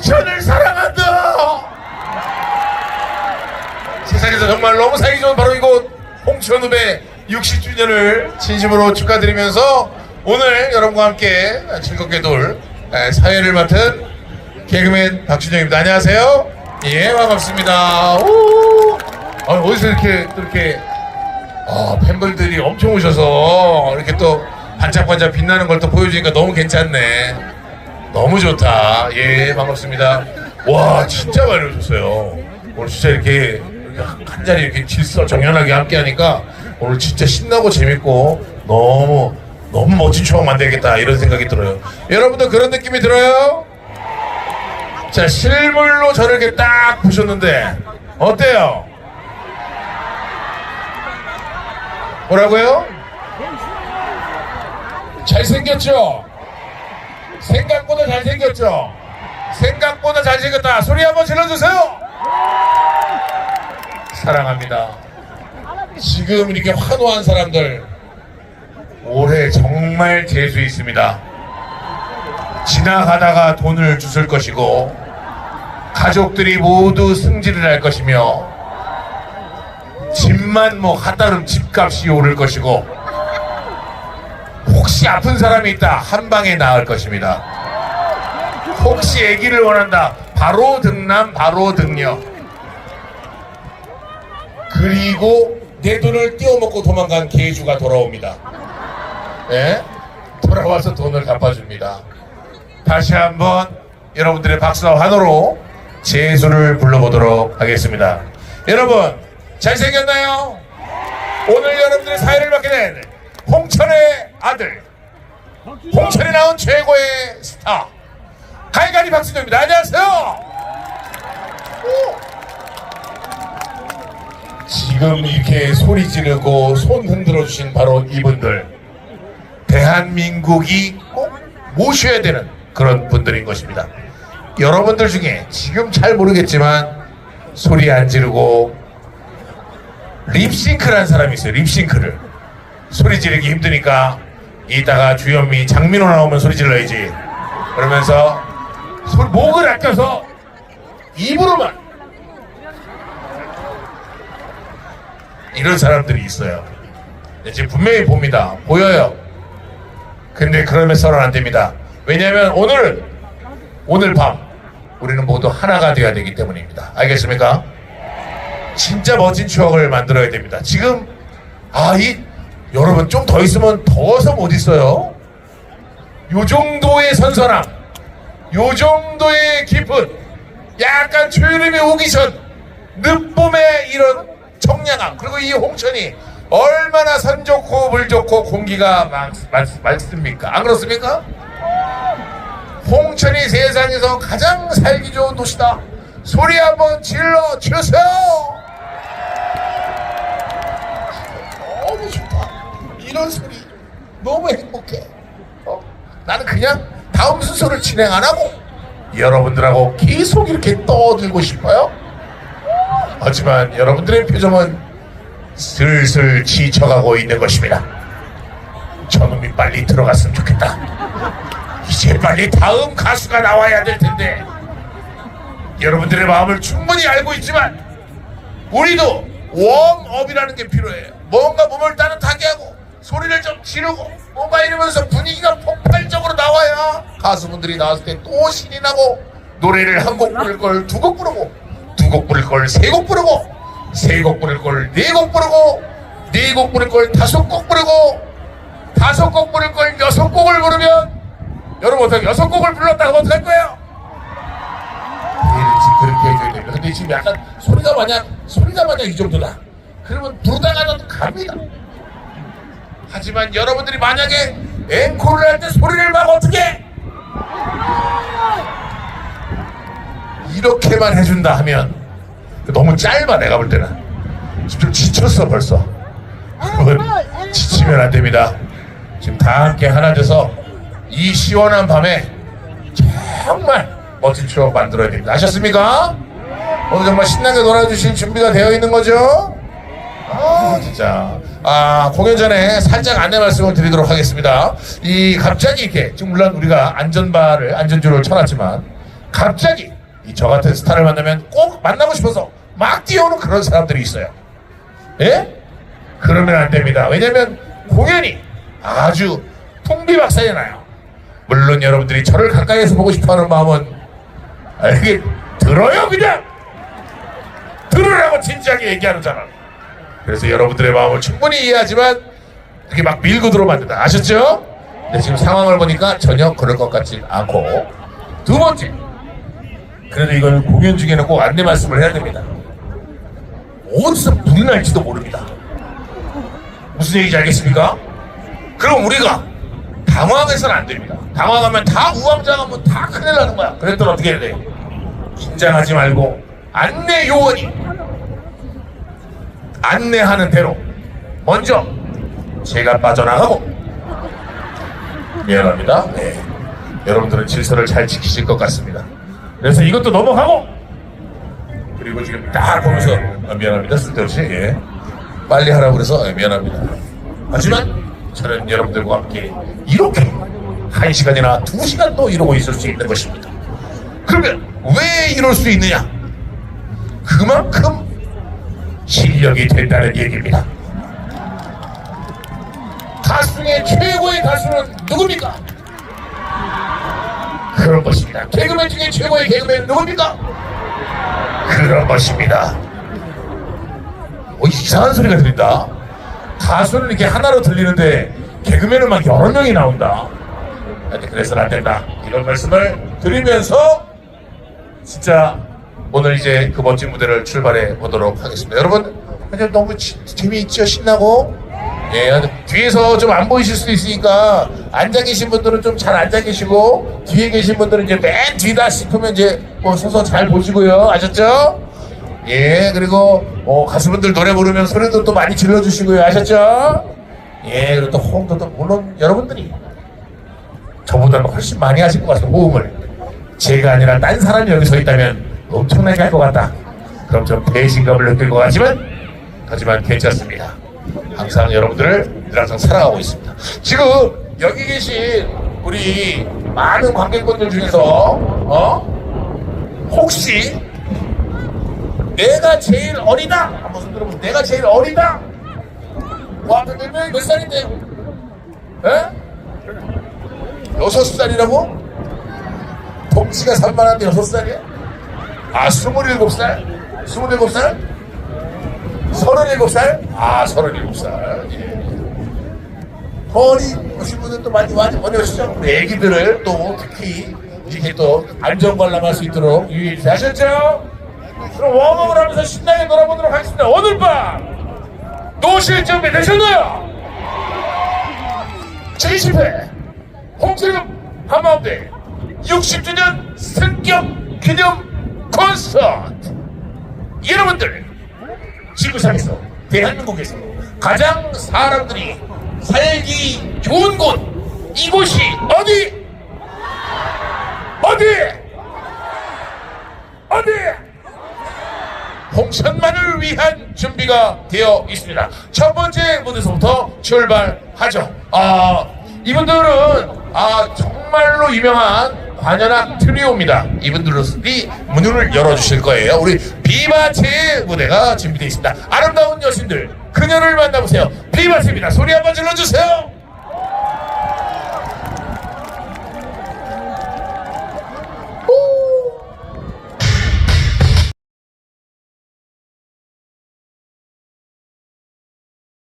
홍천을 사랑한다. 세상에서 정말 너무 사기 좋은 바로 이곳 홍천읍의 60주년을 진심으로 축하드리면서 오늘 여러분과 함께 즐겁게 놀 에, 사회를 맡은 개그맨 박준영입니다. 안녕하세요. 예, 반갑습니다. 오. 아, 어디서 이렇게 또 이렇게 아, 팬분들이 엄청 오셔서 이렇게 또 반짝반짝 빛나는 걸 또 보여주니까 너무 괜찮네. 너무 좋다. 예, 반갑습니다. 와, 진짜 오셨어요. 오늘 진짜 이렇게 한 자리 이렇게 질서 정연하게 함께 하니까 오늘 진짜 신나고 재밌고 너무, 너무 멋진 추억 만들겠다. 이런 생각이 들어요. 여러분도 그런 느낌이 들어요? 자, 실물로 저를 이렇게 딱 보셨는데, 어때요? 뭐라고요? 잘생겼죠? 생각보다 잘생겼죠? 생각보다 잘생겼다. 소리 한번 질러주세요. 사랑합니다. 지금 이렇게 환호한 사람들 올해 정말 재수 있습니다. 지나가다가 돈을 주실 것이고 가족들이 모두 승질을 할 것이며 집만 뭐 한달은 집값이 오를 것이고 혹시 아픈 사람이 있다 한 방에 나을 것입니다. 혹시 아기를 원한다 바로 등남 바로 등녀 그리고 내 돈을 띄워먹고 도망간 개주가 돌아옵니다. 예? 돌아와서 돈을 갚아줍니다. 다시 한번 여러분들의 박수와 환호로 제수를 불러보도록 하겠습니다. 여러분 잘생겼나요? 오늘 여러분들의 사회를 맡게 된 홍천의 아들 홍천에 나온 최고의 스타 갈갈이 박수정입니다. 안녕하세요. 오. 지금 이렇게 소리 지르고 손 흔들어 주신 바로 이분들 대한민국이 꼭 모셔야 되는 그런 분들인 것입니다. 여러분들 중에 지금 잘 모르겠지만 소리 안 지르고 립싱크라는 사람이 있어요. 립싱크를 소리 지르기 힘드니까 이따가 주현미 장민호 나오면 소리 질러야지 그러면서 소리, 목을 아껴서 입으로만 이런 사람들이 있어요. 네, 지금 분명히 봅니다. 보여요. 근데 그러면서는 안 됩니다. 왜냐하면 오늘 오늘 밤 우리는 모두 하나가 되어야 되기 때문입니다. 알겠습니까? 진짜 멋진 추억을 만들어야 됩니다. 지금 아이 여러분 좀 더 있으면 더워서 못 있어요. 요 정도의 선선함, 요 정도의 깊은 약간 초여름이 오기 전 늦봄의 이런 청량함 그리고 이 홍천이 얼마나 산 좋고 물 좋고 공기가 많습니까? 안 그렇습니까? 홍천이 세상에서 가장 살기 좋은 도시다. 소리 한번 질러 주세요. 이런 소리 너무 행복해. 어? 나는 그냥 다음 순서를 진행 안 하고 여러분들하고 계속 이렇게 떠들고 싶어요. 하지만 여러분들의 표정은 슬슬 지쳐가고 있는 것입니다. 저놈이 빨리 들어갔으면 좋겠다. 이제 빨리 다음 가수가 나와야 될 텐데 여러분들의 마음을 충분히 알고 있지만 우리도 웜업이라는 게 필요해요. 뭔가 몸을 따뜻하게 하고 소리를 좀 지르고 뭔가 이러면서 분위기가 폭발적으로 나와야 가수분들이 나왔을 때 또 신이 나고 노래를 한 곡 부를 걸 두 곡 부르고 두 곡 부를 걸 세 곡 부르고 세 곡 부를 걸 네 곡 부르고 네 곡 부를 걸 다섯 곡 부르고 다섯 곡 부를 걸 여섯 곡을 부르면 여러분 어떻게 여섯 곡을 불렀다 그러면 어떡할 거예요? 그렇게 해줘야 됩니다. 근데 지금 약간 소리가 만약 소리가 만약 이 정도다. 그러면 부르다가는 갑니다. 하지만 여러분들이 만약에 앵콜을 할 때 소리를 막 어떻게 이렇게만 해준다 하면 너무 짧아 내가 볼 때는. 좀 지쳤어 벌써. 지치면 안 됩니다. 지금 다 함께 하나 돼서 이 시원한 밤에 정말 멋진 추억 만들어야 됩니다. 아셨습니까? 오늘 정말 신나게 놀아주실 준비가 되어 있는 거죠? 아 진짜 아 공연 전에 살짝 안내 말씀을 드리도록 하겠습니다 이 갑자기 이렇게 지금 물론 우리가 안전바를 안전줄을 쳐놨지만 갑자기 이 저 같은 스타를 만나면 꼭 만나고 싶어서 막 뛰어오는 그런 사람들이 있어요. 예? 그러면 안 됩니다. 왜냐면 공연이 아주 풍비박산이 나요. 물론 여러분들이 저를 가까이에서 보고 싶어하는 마음은 아, 이게 들어요 그냥 들으라고 진지하게 얘기하는 사람. 그래서 여러분들의 마음을 충분히 이해하지만 이렇게 막 밀고 된다. 아셨죠? 근데 지금 상황을 보니까 전혀 그럴 것 같지 않고 두 번째 그래도 이걸 공연 중에는 꼭 안내 말씀을 해야 됩니다. 어디서 불이 날지도 모릅니다. 무슨 얘기인지 알겠습니까? 그럼 우리가 당황해서는 안 됩니다. 당황하면 다 우왕좌왕하면 다 큰일 나는 거야. 그랬더니 어떻게 해야 돼? 긴장하지 말고 안내 요원이 안내하는 대로 먼저 제가 빠져나가고 미안합니다. 네. 여러분들은 질서를 잘 지키실 것 같습니다. 그래서 이것도 넘어가고 그리고 지금 딱 보면서 아, 미안합니다. 쓸데없이 예. 빨리 하라고 그래서 예, 미안합니다. 하지만 저는 여러분들과 함께 이렇게 한 시간이나 두 시간 또 이러고 있을 수 있는 것입니다. 그러면 왜 이럴 수 있느냐? 그만큼 실력이 된다는 얘기입니다. 가수 중에 최고의 가수는 누굽니까? 그런 것입니다. 개그맨 중에 최고의 개그맨은 누굽니까? 그런 것입니다. 어, 이상한 소리가 들린다. 가수는 이렇게 하나로 들리는데 개그맨은 막 여러 명이 나온다. 그래서는 안 된다. 이런 말씀을 드리면서 진짜 오늘 이제 그 멋진 무대를 출발해 보도록 하겠습니다. 여러분, 근데 너무 지- 재미있죠? 신나고? 예, 아주 뒤에서 좀 안 보이실 수도 있으니까 앉아 계신 분들은 좀 잘 앉아 계시고 뒤에 계신 분들은 이제 맨 뒤다 싶으면 이제 뭐 서서 잘 보시고요. 아셨죠? 예, 그리고 어, 가수분들 노래 부르면 소리도 또 많이 질러주시고요. 아셨죠? 예, 그리고 또 호응도 또 물론 여러분들이 저보다는 훨씬 많이 하실 것 같아요. 호응을. 제가 아니라 딴 사람이 여기 서 있다면 엄청나게 할것 같다. 그럼 좀 배신감을 느낄 것 같지만 하지만 괜찮습니다. 항상 여러분들을 늘 항상 사랑하고 있습니다. 지금 여기 계신 우리 많은 관객분들 중에서 어 혹시 내가 제일 어리다 한번 손 들어보세요. 내가 제일 어리다. 와, 근데 몇, 몇 살인데? 에? 여섯 살이라고? 덩치가 산만한데 여섯 살이야? 아, 스물일곱 살? 스물일곱 살? 서른일곱 살? 아, 서른일곱 살. 예. 허리 오신 분들 또 많이 많이 오시죠? 우리 애기들을 또 특히 이렇게 또 안전관람할 수 있도록 유의해 하셨죠? 그럼 웜업을 하면서 신나게 놀아보도록 하겠습니다. 오늘 밤 노실 준비 되셨나요? 제20회 홍세금 한마음대 60주년 승격 기념 콘서트 여러분들 지구상에서 대한민국에서 가장 사람들이 살기 좋은 곳 이곳이 어디? 어디? 어디? 홍천만을 위한 준비가 되어 있습니다. 첫 번째 무대서부터 출발하죠. 아, 이분들은 아, 정말로 유명한 관현악 트리오입니다. 이분들이 문을 열어주실 거예요. 우리 비바체 무대가 준비되어 있습니다. 아름다운 여신들, 그녀를 만나보세요. 비바체입니다. 소리 한번 질러주세요.